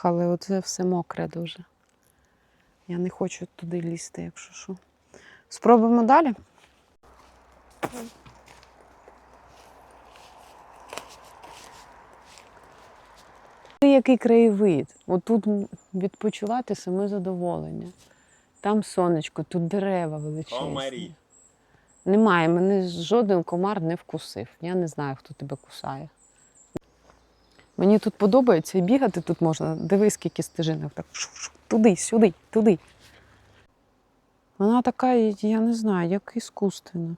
дах, але оце все мокре дуже. Я не хочу туди лізти, якщо що. Спробуємо далі. Який краєвид? Отут відпочивати саме задоволення. Там сонечко, тут дерева величезні. Комарі. Немає, мене жоден комар не вкусив. Я не знаю, хто тебе кусає. Мені тут подобається і бігати тут можна. Дивись, скільки стежинок. Так туди, сюди, туди. Вона така, я не знаю, як іскусственна.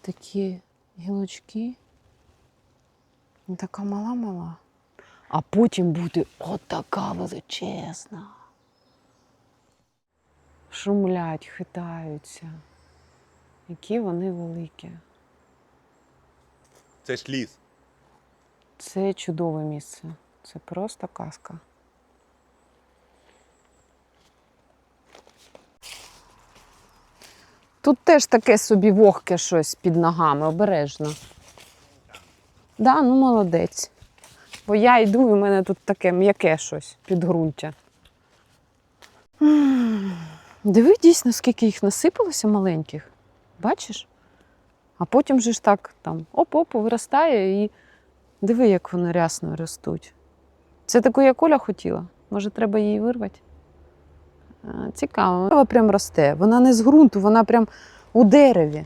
Такі гілочки. Така мала-мала. А потім буде отака величезна. Шумлять, хитаються. Які вони великі. Це ж ліс. Це чудове місце. Це просто казка. Тут теж таке собі вогке щось під ногами, обережно. Да, ну молодець. Бо я йду, і в мене тут таке м'яке щось підґрунтя. Диви дійсно, скільки їх насипалося маленьких. Бачиш? А потім же ж так там оп-оп, виростає і диви, як вони рясно ростуть. Це таку, як Оля хотіла. Може, треба її вирвати? Цікаво. Вона прям росте. Вона не з ґрунту, вона прям у дереві.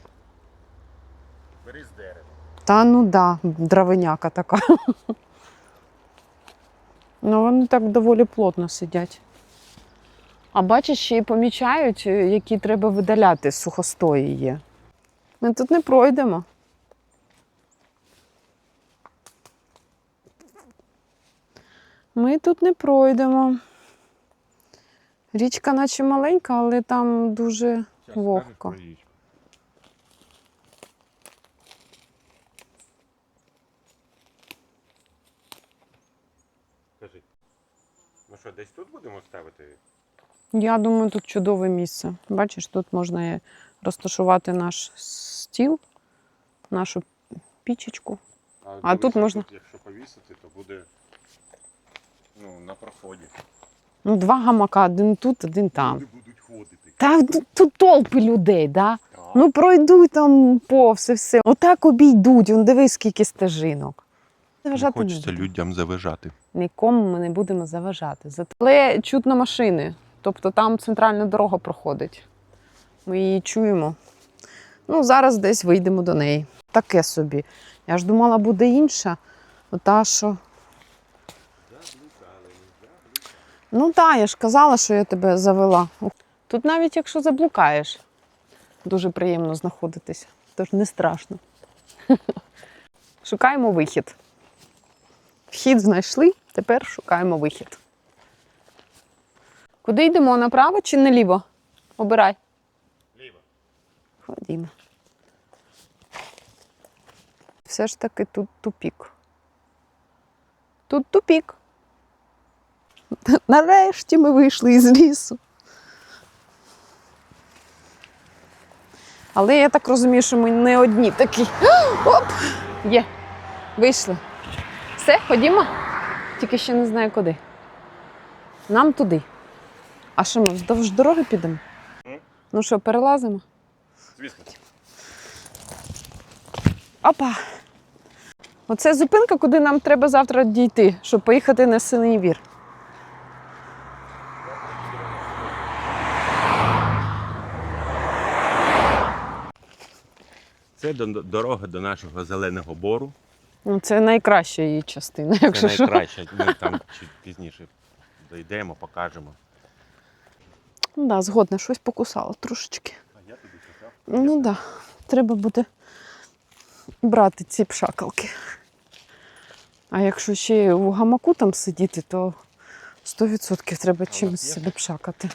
Бери з дерева. Та ну да, дровиняка така. Ну, вони так доволі плотно сидять. А бачиш, ще й помічають, е, які треба видаляти сухостої є. Ми тут не пройдемо. Ми тут не пройдемо. Річка наче маленька, але там дуже вогко. Кажи. Ну що, десь тут будемо ставити? Я думаю, тут чудове місце. Бачиш, тут можна розташувати наш стіл, нашу пічечку. А тут можна- буде ну, на проході. Ну, два гамака, один тут, один там. Люди будуть ходити. Та тут, тут толпи людей, да? Так. Ну пройдуть там повз і все. Отак обійдуть, он дивись, скільки стежинок. Не Заважати не хочеться будемо. людям заважати. Нікому ми не будемо заважати. Зате- Але чутно машини. Тобто там центральна дорога проходить. Ми її чуємо. Ну, зараз десь вийдемо до неї. Таке собі. Я ж думала, буде інша. Ота, що. Ну так, я ж казала, що я тебе завела. Тут навіть якщо заблукаєш, дуже приємно знаходитися. Тож не страшно. Шукаємо вихід. Вхід знайшли, тепер шукаємо вихід. Куди йдемо? Направо чи наліво? Обирай. Ліво. Ходімо. Все ж таки тут тупік. Тут тупік. Нарешті ми вийшли із лісу. Але я так розумію, що ми не одні такі. Оп! Є. Вийшли. Все, ходімо. Тільки ще не знаю куди. Нам туди. А що ми вздовж дороги підемо? Ну що, перелазимо? Звісно. Опа! Оце зупинка, куди нам треба завтра дійти, щоб поїхати на синий вір. Це до- дорога до нашого зеленого бору. Ну, це найкраща її частина, Це якщо що. Ми там чуть пізніше дійдемо, покажемо. Ну, да, згодна, щось покусало трошечки. А я тобі казав. Ну так, да. треба буде брати ці пшакалки. А якщо ще у гамаку там сидіти, то 100% треба чимось себе пшакати.